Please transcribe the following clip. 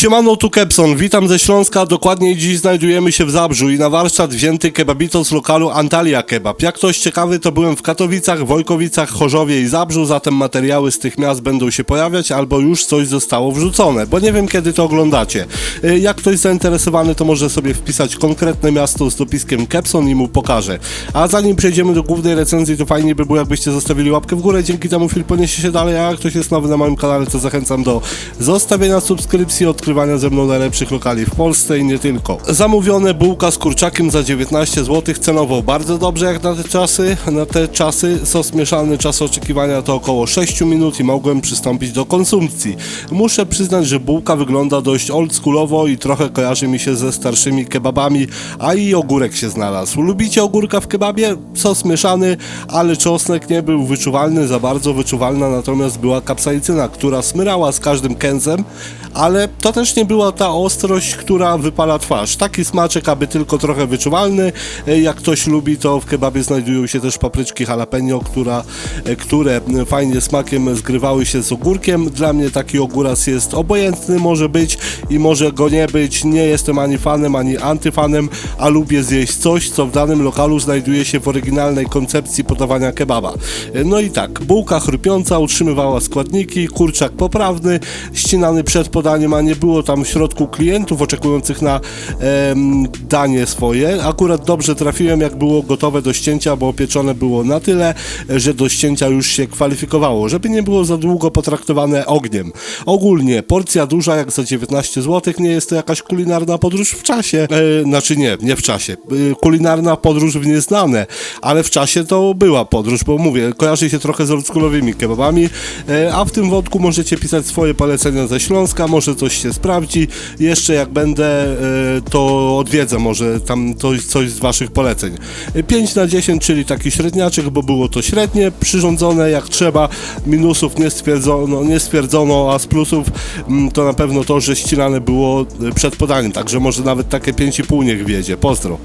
Siemano, tu Kepson, witam ze Śląska, dokładniej dziś znajdujemy się w Zabrzu i na warsztat wzięty kebabito z lokalu Antalya Kebab. Jak ktoś ciekawy, to byłem w Katowicach, Wojkowicach, Chorzowie i Zabrzu, zatem materiały z tych miast będą się pojawiać albo już coś zostało wrzucone, bo nie wiem kiedy to oglądacie. Y, Jak ktoś zainteresowany, to może sobie wpisać konkretne miasto z dopiskiem Kepson i mu pokażę. A zanim przejdziemy do głównej recenzji, to fajnie by było jakbyście zostawili łapkę w górę, dzięki temu film poniesie się dalej, a jak ktoś jest nowy na moim kanale, to zachęcam do zostawienia subskrypcji, odkrywania ze mną najlepszych lokali w Polsce i nie tylko. Zamówione bułka z kurczakiem za 19 zł, cenowo bardzo dobrze jak na te czasy. Na te czasy sos mieszany, czas oczekiwania to około 6 minut i mogłem przystąpić do konsumpcji. Muszę przyznać, że bułka wygląda dość oldschoolowo i trochę kojarzy mi się ze starszymi kebabami, a i ogórek się znalazł. Lubicie ogórka w kebabie? Sos mieszany, ale czosnek nie był wyczuwalny, za bardzo wyczuwalna natomiast była kapsaicyna, która smyrała z każdym kęsem, ale to też nie była ta ostrość, która wypala twarz. Taki smaczek, aby tylko trochę wyczuwalny. E, Jak ktoś lubi, to w kebabie znajdują się też papryczki jalapeno, która, e, które fajnie smakiem zgrywały się z ogórkiem. Dla mnie taki ogóras jest obojętny, może być i może go nie być. Nie jestem ani fanem, ani antyfanem, a lubię zjeść coś, co w danym lokalu znajduje się w oryginalnej koncepcji podawania kebaba. E, No i tak, bułka chrupiąca utrzymywała składniki, kurczak poprawny, ścinany przed podaniem, a nie było tam w środku klientów oczekujących na danie swoje. Akurat dobrze trafiłem, jak było gotowe do ścięcia, bo pieczone było na tyle, że do ścięcia już się kwalifikowało, żeby nie było za długo potraktowane ogniem. Ogólnie porcja duża jak za 19 zł, nie jest to jakaś kulinarna podróż w czasie, e, znaczy nie, nie w czasie, e, kulinarna podróż w nieznane, ale w czasie to była podróż, bo mówię, kojarzy się trochę z oldschoolowymi kebabami, e, a w tym wątku możecie pisać swoje polecenia ze Śląska, może coś się sprawdzi, jeszcze jak będę, e, to odwiedzę może tam coś, coś z waszych poleceń. E, 5 na 10, czyli taki średniaczek, bo było to średnie, przyrządzone jak trzeba, minusów nie stwierdzono, nie stwierdzono a z plusów mm, to na pewno to, że ścinane było e, przed podaniem, także może nawet takie 5,5 niech wiedzie. Pozdro.